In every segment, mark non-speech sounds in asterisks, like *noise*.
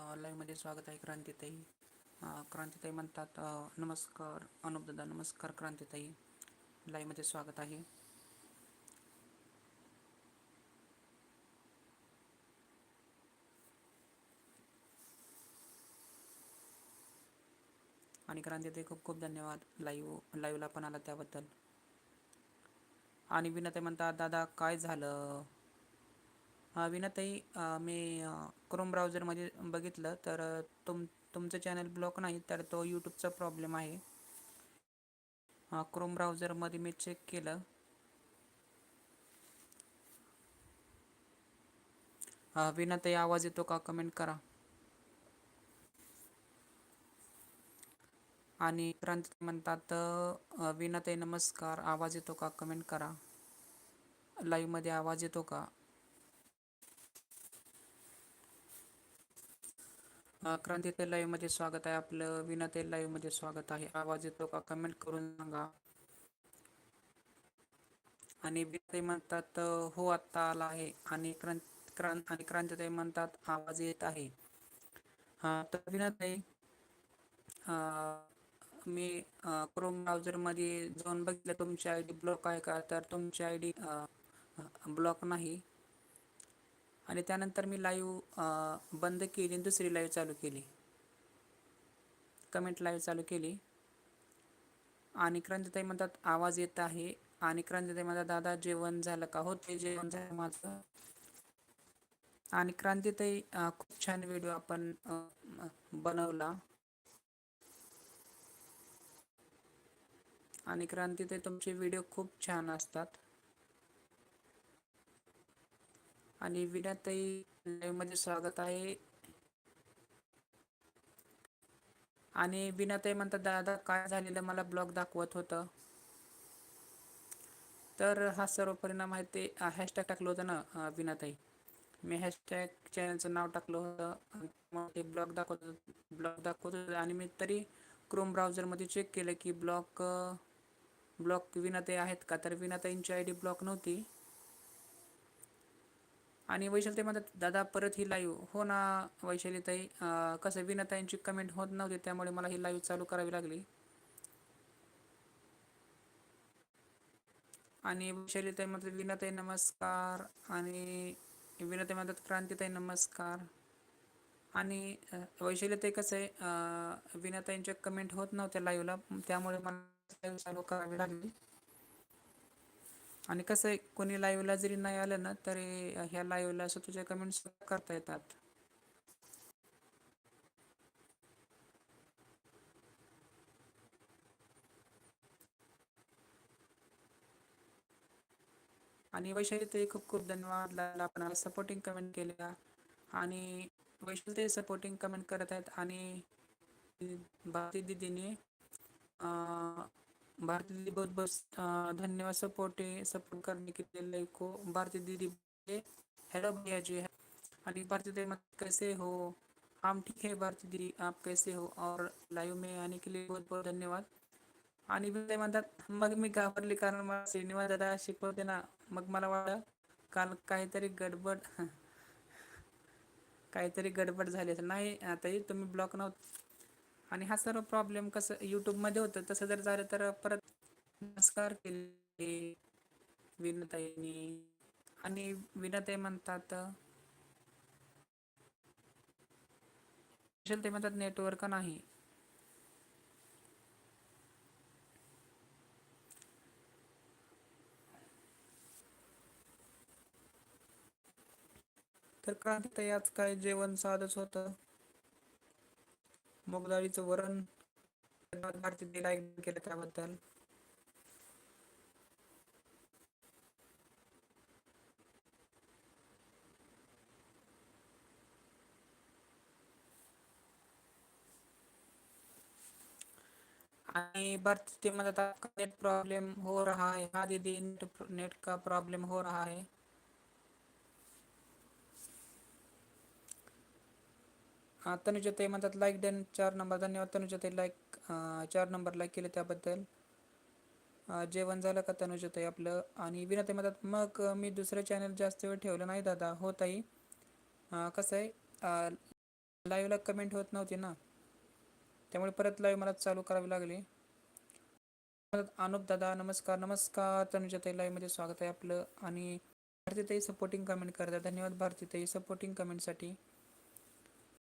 लाईव्हमध्ये स्वागत आहे क्रांतीताई. क्रांतीताई म्हणतात नमस्कार अनुपदादा नमस्कार क्रांतीताई. लाईव्हमध्ये स्वागत आहे. आणि क्रांतीताई खूप खूप धन्यवाद. लाईव्ह लाईव्हला पण आला त्याबद्दल. आणि विनाताई म्हणतात दादा काय झालं? विनाताई मी क्रोम ब्राउझरमध्ये बघितलं तर तुम तुमचं चॅनल ब्लॉक नाही तर तो यूट्यूबचा प्रॉब्लेम आहे. क्रोम ब्राउझरमध्ये मी चेक केलं. विनाताई आवाज येतो का? कमेंट करा. आणि क्रांती म्हणतात विनाताई नमस्कार. आवाज येतो का? कमेंट करा. लाईव्हमध्ये आवाज येतो का? क्रांती लाईव्हमध्ये स्वागत आहे. आपलं विनाते लाईव्हमध्ये स्वागत आहे. आवाज येतो का? कमेंट करून सांगा. आणि विनाते म्हणतात हो आत्ता आला आहे. आणि क्रांत क्रांत आणि क्रांतीताई म्हणतात आवाज येत आहे. हा तर विनाताई मी क्रोममध्ये जाऊन बघितलं. तुमची आय डी ब्लॉक आहे का? तर तुमची आय डी ब्लॉक नाही. आणि त्यानंतर मी लाईव्ह बंद केली आणि दुसरी लाईव्ह चालू केली. कमेंट लाईव्ह चालू केली. आणि क्रांतीताई म्हणतात आवाज येत आहे. आणि क्रांतीताई म्हणतात दादा जेवण झालं का? हो ते जेवण झालं माझं. आणि क्रांतीताई खूप छान व्हिडिओ आपण बनवला. आणि क्रांतीताई तुमचे व्हिडिओ खूप छान असतात. आणि विनाताई लाईव्हमध्ये स्वागत आहे. आणि विनाताई म्हणतात दादा काय झालेलं मला ब्लॉग दाखवत होतं. तर हा सर्व परिणाम आहे ते हॅशटॅग टाकलं होतं ना विनाताई मी हॅशटॅग चॅनलचं नाव टाकलं होतं ते ब्लॉग दाखवत ब्लॉग दाखवत होतं. आणि मी तरी क्रोम ब्राउझरमध्ये चेक केलं की ब्लॉक ब्लॉक विनाताई आहेत का? तर विनाताईंची आय डी ब्लॉक नव्हती. आणि वैशाली म्हणतात दादा परत ही लाईव्ह हो ना वैशालीताई कसं विनाताईंची कमेंट होत नव्हती त्यामुळे मला ही लाईव्ह चालू करावी लागली. आणि वैशालीताई म्हणतात विनाताई नमस्कार. आणि विनाताई म्हणतात क्रांतीताई नमस्कार. आणि वैशालीताई कसं आहे विनाताईंच्या कमेंट होत नव्हत्या लाईव्हला त्यामुळे मला चालू करावी लागली. आणि कसं आहे कोणी लाईव्हला जरी नाही आलं ना तरी ह्या लाईव्हला स्वतःच्या कमेंट्स करता येतात. आणि वैशाली ते खूप खूप धन्यवाद. आपण सपोर्टिंग कमेंट केल्या. आणि वैशाली ते सपोर्टिंग कमेंट करत आहेत. आणि भारती दिदीने भारती दीदी बहुत बहुत धन्यवाद सपोर्ट सपोर्ट करने के लिए लाइक को भारती दीदी हेलो भैया जी है आणि भारती दीदी कैसे हो? हम ठीक है भारती दीदी आप कैसे हो? और लाइव में आने के लिए बहुत बहुत धन्यवाद। आणि ते म्हणतात मग मी घाबरले कारण मला श्रीनिवास दादा शिकवते ना मग मला वाटलं काल काहीतरी गडबड *laughs* काहीतरी गडबड झाली असेल. नाही आता तुम्ही ब्लॉक नव्हतं. आणि हा सर्व प्रॉब्लेम कसं यूट्यूबमध्ये होतं तसं जर झालं तर परत नमस्कार केले विनताईनी. आणि विनताई म्हणतात ते म्हणतात नेटवर्क नाही. तर क्रांती आज काय जेवण साधच होतं. मुगडाळीचं वरण भारती लाईक केलं त्याबद्दल. आणि बर्थ ते म्हणतात नेट प्रॉब्लम हो रहा है हाँ दीदी नेट का प्रॉब्लम हो रहा है तनुजाताई म्हणतात लाईक डन चार नंबर धन्यवाद तनुजाताई लाईक चार नंबर लाईक केले त्याबद्दल. जेवण झालं का तनुजाताई आपलं? आणि विनाताई म्हणतात मग मी दुसरं चॅनल जास्त वेळ ठेवलं नाही दादा. हो ताई. कसं आहे? लाईव्हला कमेंट होत नव्हती ना? त्यामुळे परत लाईव्ह मला चालू करावी लागली. अनुप दादा नमस्कार नमस्कार तनुजाताई लाईव्हमध्ये स्वागत आहे आपलं. आणि भारतीताई सपोर्टिंग कमेंट करता धन्यवाद भारतीताई सपोर्टिंग कमेंटसाठी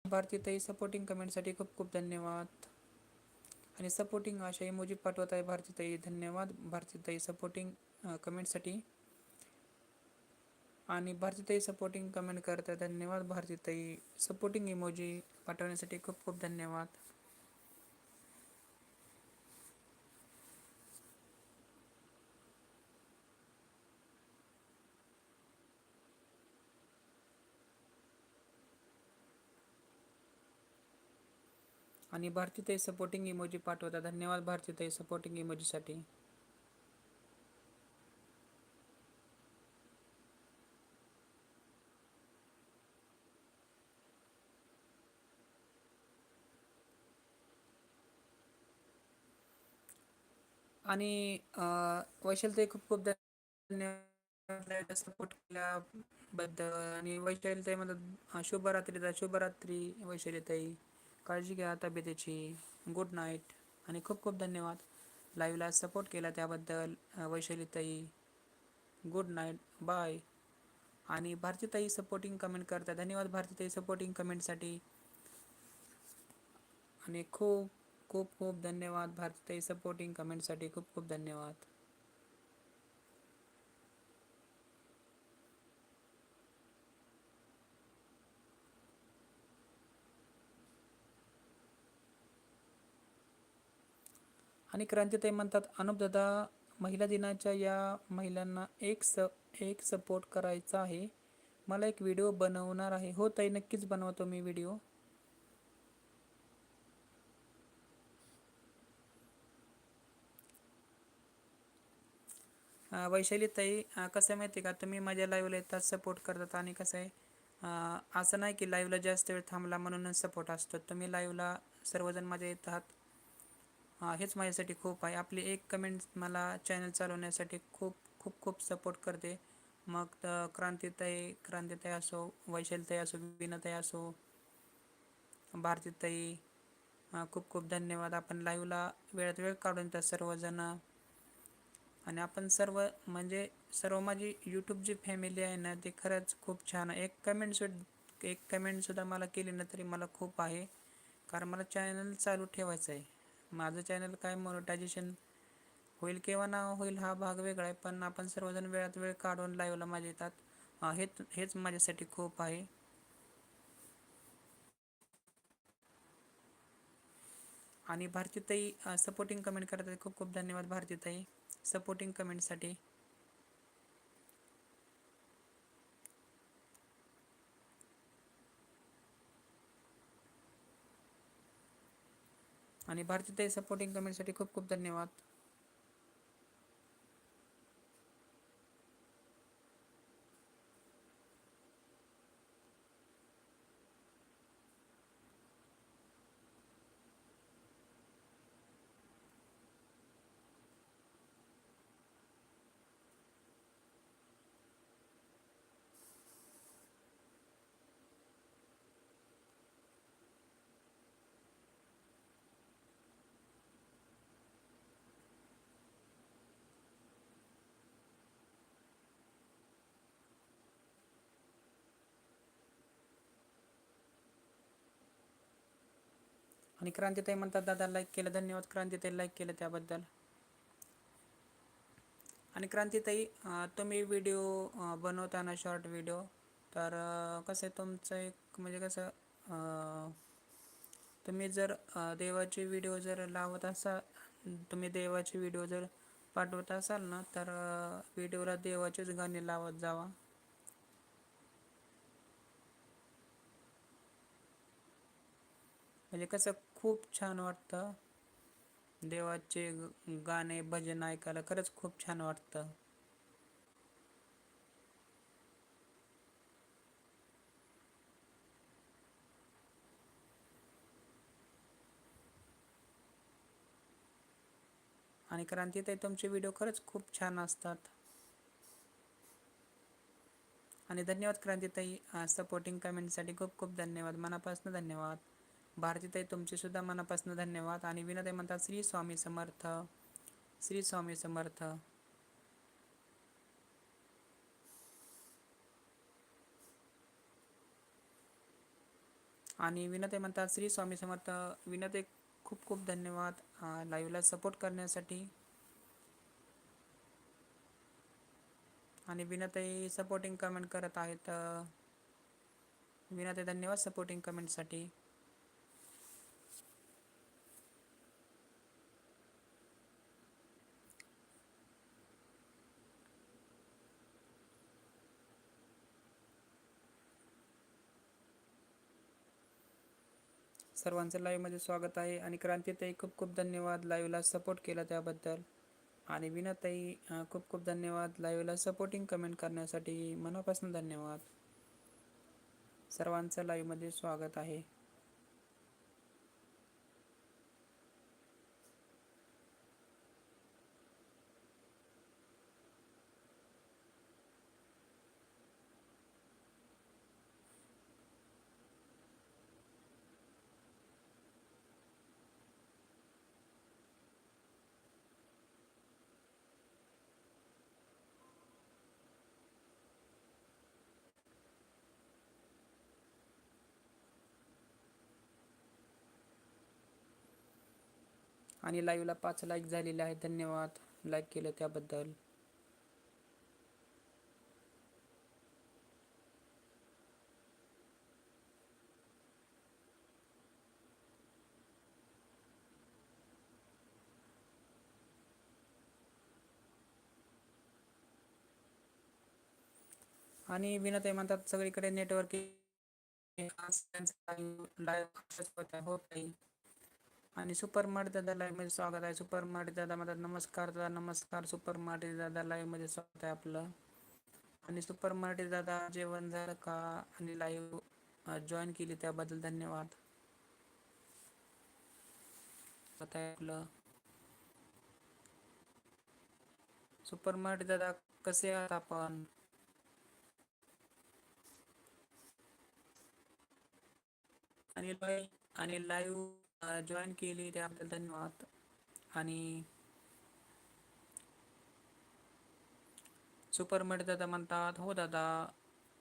भारतीताई सपोर्टिंग कमेंटसाठी खूप खूप धन्यवाद. आणि सपोर्टिंग अशा इमोजी पाठवत आहे भारतीताई. धन्यवाद भारतीताई सपोर्टिंग कमेंटसाठी आणि भारतीताई सपोर्टिंग कमेंट करतात धन्यवाद भारतीताई. सपोर्टिंग इमोजी पाठवण्यासाठी खूप खूप धन्यवाद. आणि भारतीताई सपोर्टिंग इमोजी पाठवता. धन्यवाद भारतीताई सपोर्टिंग इमोजीसाठी आणि वैशालताई खूप खूप धन्यवाद सपोर्ट केल्याबद्दल. आणि वैशालीताई म्हणतात शुभरात्री शुभरात्री वैशालीताई. काळजी घ्या तब्येतीची. गुड नाईट आणि खूप खूप धन्यवाद. लाईव्हला सपोर्ट केला त्याबद्दल वैशालीताई. गुड नाईट बाय आणि भारतीताई सपोर्टिंग कमेंट करता धन्यवाद भारतीताई सपोर्टिंग कमेंटसाठी आणि खूप खूप खूप धन्यवाद भारतीताई सपोर्टिंग कमेंटसाठी खूप खूप धन्यवाद. आणि क्रांतीताई म्हणतात अनुपदादा महिला दिनाच्या या महिलांना एक स एक सपोर्ट करायचा आहे. मला एक व्हिडिओ बनवणार आहे. हो ताई नक्कीच बनवतो मी व्हिडिओ वैशाली ताई कसं आहे माहिती आहे का? तुम्ही माझ्या लाईव्हला येतात सपोर्ट करतात आणि कसं आहे असं नाही की लाईव्हला जास्त वेळ थांबला म्हणूनच सपोर्ट असतो. तुम्ही लाईव्हला सर्वजण माझ्या येतात हेच माझ्यासाठी खूप आहे. आपली एक कमेंट मला चॅनल चालवण्यासाठी खूप खूप खूप सपोर्ट करते. मग क्रांतीताई क्रांतीताई असो वैशालीताई असो विनाताई असो भारतीताई खूप खूप धन्यवाद. आपण लाईव्हला वेळात वेळ काढून येतात सर्वजण. आणि आपण सर्व म्हणजे सर्व माझी यूट्यूब जी फॅमिली आहे ना ती खरंच खूप छान आहे. एक कमेंट सुद्धा एक कमेंटसुद्धा मला केली ना तरी मला खूप आहे. कारण मला चॅनल चालू ठेवायचं आहे. माझं चॅनल काय मोनोटायझेशन होईल किंवा ना होईल हा भाग वेगळा आहे पण आपण सर्वजण वेळात वेळ काढून लाईव्हला माझ्या येतात. हेच हेच माझ्यासाठी खूप आहे. आणि भारतीताई सपोर्टिंग कमेंट करतात खूप खूप धन्यवाद भारतीताई सपोर्टिंग कमेंटसाठी आणि भारतीताई सपोर्टिंग कमेंटसाठी खूप खूप धन्यवाद. आणि क्रांतीताई म्हणतात दादा लाईक केलं. धन्यवाद. क्रांतीताई लाईक केलं त्याबद्दल. आणि क्रांतीताई तुम्ही व्हिडिओ बनवताना शॉर्ट व्हिडिओ तर कसं आहे तुमचं एक म्हणजे कसं तुम्ही जर देवाचे व्हिडिओ जर लावत असाल तुम्ही देवाचे व्हिडिओ जर पाठवत असाल ना तर व्हिडिओला देवाचेच गाणे लावत जावा. म्हणजे कसं खूप छान वाटतं. देवाचे गाणे भजन ऐकायला खरंच खूप छान वाटतं. आणि क्रांतीताई तुमचे व्हिडिओ खरंच खूप छान असतात. आणि धन्यवाद क्रांतीताई सपोर्टिंग कमेंटसाठी खूप खूप धन्यवाद. मनापासून धन्यवाद. भारतीताई तुमचे सुद्धा मनापासून धन्यवाद. आणि विनोदय म्हणतात श्री स्वामी समर्थ श्री स्वामी समर्थ. आणि विनते म्हणतात श्री स्वामी समर्थ. विनते खूप खूप धन्यवाद लाईव्हला सपोर्ट करण्यासाठी. आणि विनते सपोर्टिंग कमेंट करत आहेत विनते धन्यवाद सपोर्टिंग कमेंटसाठी सर्वांचं लाईव्हमध्ये स्वागत आहे आणि क्रांतीताई खूप खूप धन्यवाद लाईव्हला सपोर्ट केला त्याबद्दल. आणि विनाताई खूप खूप धन्यवाद लाईव्हला सपोर्टिंग कमेंट करण्यासाठी. मनापासून धन्यवाद. सर्वांचं लाईव्हमध्ये स्वागत आहे. आणि लाईव्हला पाच लाईक झालेले आहेत. धन्यवाद. लाईक केलं त्याबद्दल. आणि विनते म्हणतात सगळीकडे नेटवर्क होत नाही. आणि सुपर मार्ट दादा लाईव्हमध्ये स्वागत आहे. सुपर मार्ट दादा म्हणतात नमस्कार दादा नमस्कार. सुपर मार्ट दादा लाईव्हमध्ये स्वागत आहे आपलं. आणि सुपर मार्ट दादा जेवण झालं का? आणि लाईव्ह जॉईन केली त्याबद्दल धन्यवाद. आपलं. सुपर मार्ट दादा कसे आहात आपण? आणि आणि लाईव्ह जॉईन केली त्याबद्दल धन्यवाद. आणि सुपरमेट दादा म्हणतात हो दादा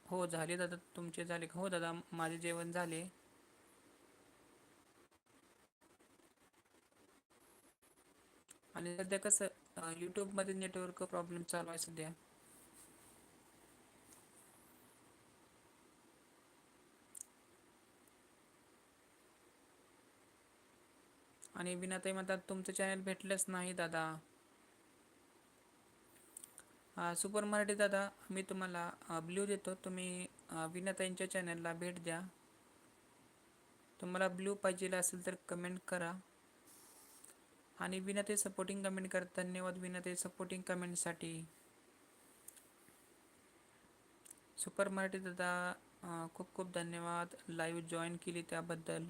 हो झाले दादा तुमचे झाले हो दादा माझे जेवण झाले. आणि सध्या कसं यूट्यूबमध्ये नेटवर्क प्रॉब्लेम चालू आहे सध्या. आणि बिनाताई म्हणतात तुमचं चॅनल भेटलंच नाही दादा. सुपर मराठी दादा मी तुम्हाला ब्ल्यू देतो. तुम्ही विनाताईंच्या चॅनलला भेट द्या. तुम्हाला ब्ल्यू पाहिजे असेल तर कमेंट करा. आणि विनाताई सपोर्टिंग कमेंट करा धन्यवाद विनाताई सपोर्टिंग कमेंटसाठी सुपर मराठी दादा खूप खूप धन्यवाद. लाईव्ह जॉईन केली त्याबद्दल.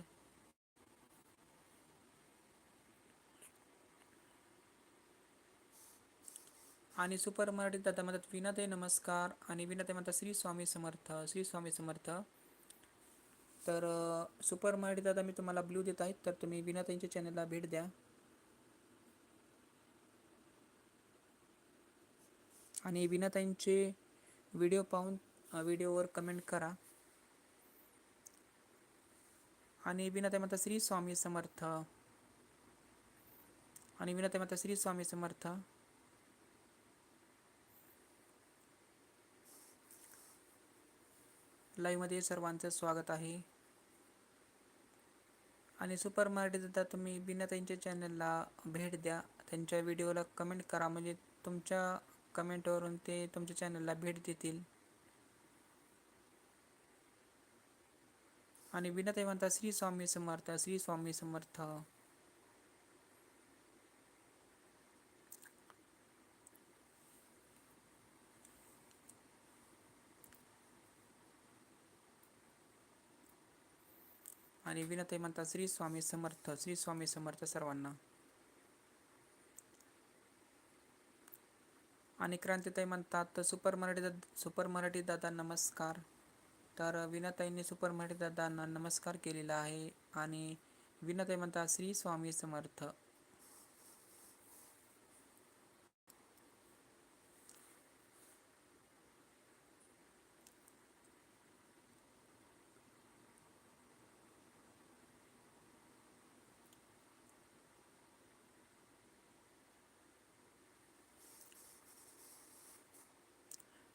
आणि सुपर मराठी दादा म्हणतात विनाते नमस्कार. आणि विनाते म्हणतात श्री स्वामी समर्थ श्री स्वामी समर्थ. तर सुपर मराठी दादा मी तुम्हाला ब्ल्यू देत आहेत तर तुम्ही विनाताईंच्या चॅनलला भेट द्या. आणि विनाताईंचे व्हिडिओ पाहून व्हिडिओवर कमेंट करा. आणि विनाताई म्हणतात श्री स्वामी समर्थ. आणि विनाताई म्हणतात श्री स्वामी समर्थ. लाईव्हमध्ये सर्वांचं स्वागत आहे. आणि सुपर सुद्धा तुम्ही बिना त्यांच्या चॅनलला भेट द्या. त्यांच्या व्हिडिओला कमेंट करा. म्हणजे तुमच्या कमेंटवरून ते तुमच्या चॅनलला भेट देतील. आणि विनताई म्हणता श्री स्वामी समर्थ श्री स्वामी समर्थ. आणि विनताई म्हणतात श्री स्वामी समर्थ श्री स्वामी समर्थ सर्वांना. आणि क्रांतीताई म्हणतात सुपर मराठी दादा सुपर मराठी दादा नमस्कार. तर विनाताईंनी सुपर मराठी दादांना नमस्कार केलेला आहे आणि विनाताई म्हणतात श्री स्वामी समर्थ.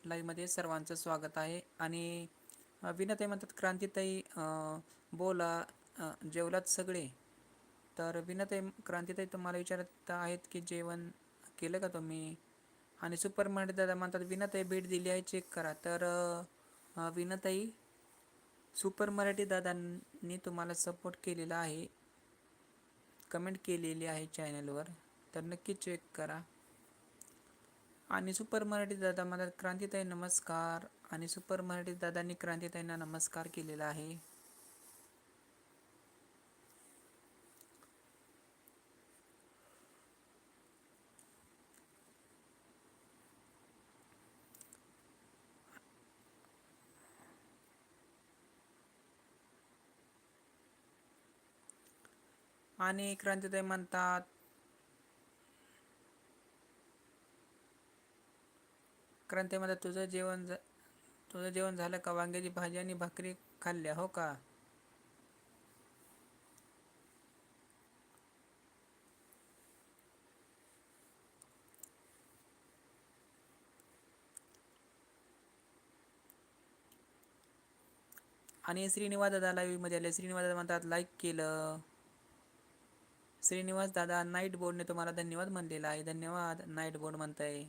लाईव्हमध्ये सर्वांचं स्वागत आहे. आणि विनताई म्हणतात क्रांतीताई बोला जेवलात सगळे? तर विनताई क्रांतीताई तुम्हाला विचारत आहेत की जेवण केलं का तुम्ही? आणि सुपर मराठी दादा म्हणतात विनताई भेट दिली आहे चेक करा. तर विनताई सुपर मराठी दादांनी तुम्हाला सपोर्ट केलेला आहे. कमेंट केलेली आहे चॅनलवर तर नक्की चेक करा. आणि सुपर मराठी दादा मला क्रांतीताई नमस्कार. आणि सुपर मराठी दादांनी क्रांतीताईंना नमस्कार केलेला आहे. आणि क्रांतीताई म्हणतात क्रांतीमध्ये तुझं जेवण तुझं जेवण झालं का? वांग्याची भाजी आणि भाकरी खाल्ल्या हो का? आणि श्रीनिवास दादा लाईव्हमध्ये आले. श्रीनिवास दादा म्हणतात लाईक केलं. श्रीनिवास दादा नाईट बोर्डने तुम्हाला धन्यवाद म्हणलेला आहे. धन्यवाद नाईट बोर्ड म्हणताय.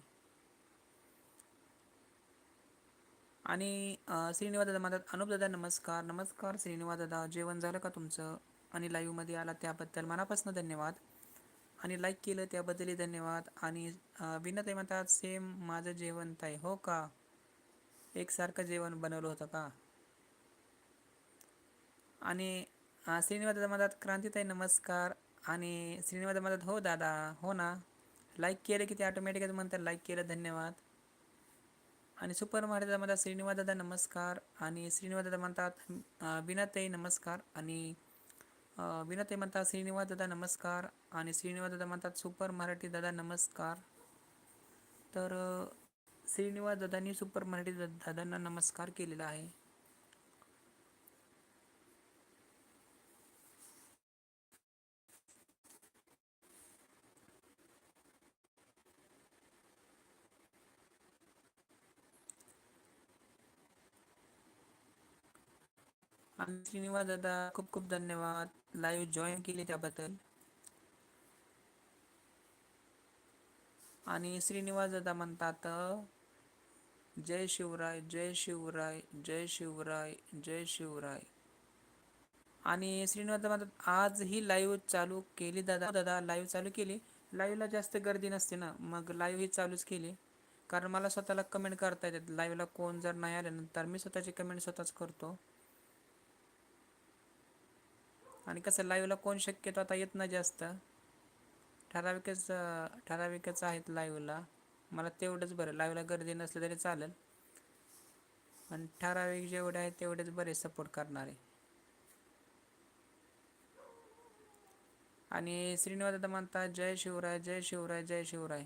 आणि श्रीनिवास दादा म्हणतात अनुप दादा नमस्कार. नमस्कार श्रीनिवास दादा जेवण झालं का तुमचं? आणि लाईव्हमध्ये आला त्याबद्दल मनापासून धन्यवाद. आणि लाईक केलं त्याबद्दलही धन्यवाद. आणि विनताई म्हणतात सेम माझं जेवण ताई. हो का? एकसारखं जेवण बनवलं होतं का? आणि श्रीनिवास दादा म्हणतात क्रांतीताई नमस्कार. आणि श्रीनिवास म्हणतात हो दादा. हो ना? लाईक केलं की ते ऑटोमॅटिकच म्हणतात लाईक केलं धन्यवाद. आणि सुपर महाराजा म्हणतात श्रीनिवास दादा नमस्कार आणि श्रीनिवास दादा म्हणतात विनाताई नमस्कार आणि विनाताई म्हणतात श्रीनिवास दादा नमस्कार आणि श्रीनिवास दादा म्हणतात सुपर मराठी दादा नमस्कार. तर श्रीनिवास दादांनी सुपर मराठी दादांना नमस्कार केलेला आहे. आणि श्रीनिवास दादा खूप खूप धन्यवाद. लाईव्ह जॉईन केले त्याबद्दल. आणि श्रीनिवास दादा म्हणतात जय शिवराय जय शिवराय जय शिवराय जय शिवराय. आणि श्रीनिवास म्हणतात आज ही लाईव्ह चालू केली दादा. हो दादा लाईव्ह चालू केली. लाईव्हला जास्त गर्दी नसते ना मग लाईव्ह ही चालूच केली. कारण मला स्वतःला कमेंट करता येतात. लाईव्हला कोण जर नाही आल्यानंतर मी स्वतःची कमेंट स्वतःच करतो. आणि कसं लाईव्हला कोण शक्यतो आता येत नाही जास्त. ठराविकच ठराविकच आहेत लाईव्हला मला तेवढंच बरं. लाईव्हला गर्दी नसलं तरी चालेल. पण ठराविक जेवढे आहेत तेवढेच बरे सपोर्ट करणारे. आणि श्रीनिवास दादा म्हणतात जय शिवराय जय शिवराय जय शिवराय.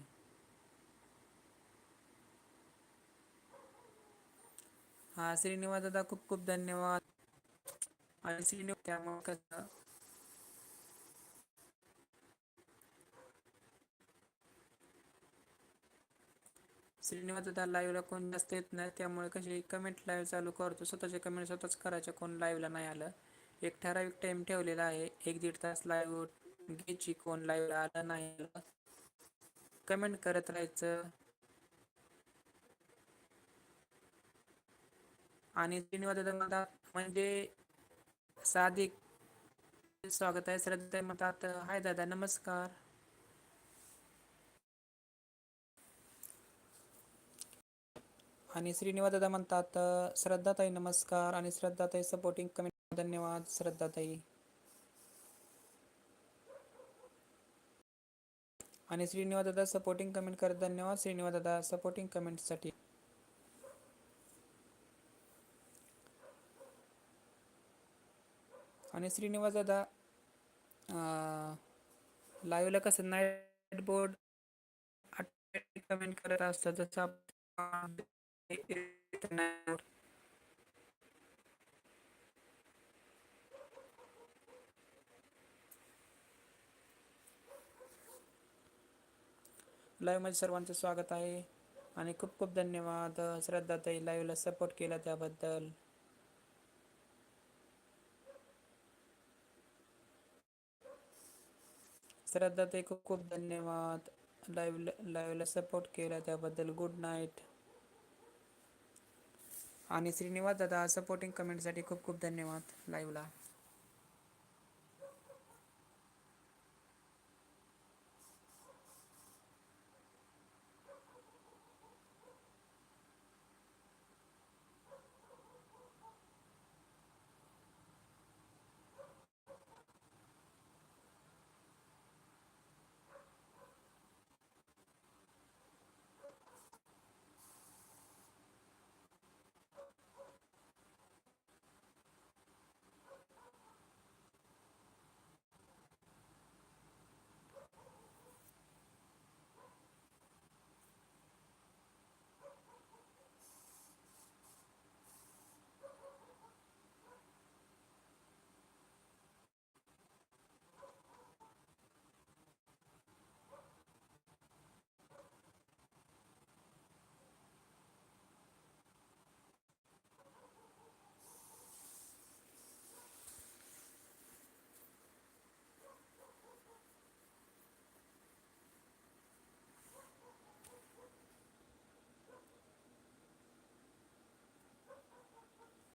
हा श्रीनिवास दादा खूप खूप धन्यवाद. आणि श्रीनिवास त्यामुळे कसं? श्रीनिवास दादा लाईव्हला कोण जास्त येत नाही त्यामुळे कशी कमेंट लाईव्ह चालू करतो स्वतःचे कमेंट स्वतःच करायचे कोण लाईव्हला नाही आलं. एक ठराविक टाइम ठेवलेला आहे एक दीड तास लाईव्ह घ्यायची कोण लाईव्हला आलं नाही आलं. कमेंट करत राहायचं. आणि श्रीनिवास दादा म्हणजे सादिक स्वागत आहे श्रद्धा म्हणतात हाय दादा नमस्कार. आणि श्रीनिवास दादा म्हणतात श्रद्धाताई नमस्कार आणि श्रद्धाताई सपोर्टिंग कमेंट धन्यवाद श्रद्धाताई. आणि श्रीनिवास दादा सपोर्टिंग कमेंट करत धन्यवाद श्रीनिवास दादा सपोर्टिंग कमेंटसाठी आणि श्रीनिवास दादा लाईव्हला कसं नाईट बोर्ड कमेंट करत असतात जसं लाईव्हमध्ये सर्वांचं स्वागत आहे आणि खूप खूप धन्यवाद. श्रद्धाताई लाईव्हला सपोर्ट केला त्याबद्दल. श्रद्धा ते खूप खूप धन्यवाद लाईव्ह लाईव्हला सपोर्ट केला त्याबद्दल. गुड नाईट आणि श्रीनिवास दादा सपोर्टिंग कमेंटसाठी खूप खूप धन्यवाद लाईव्हला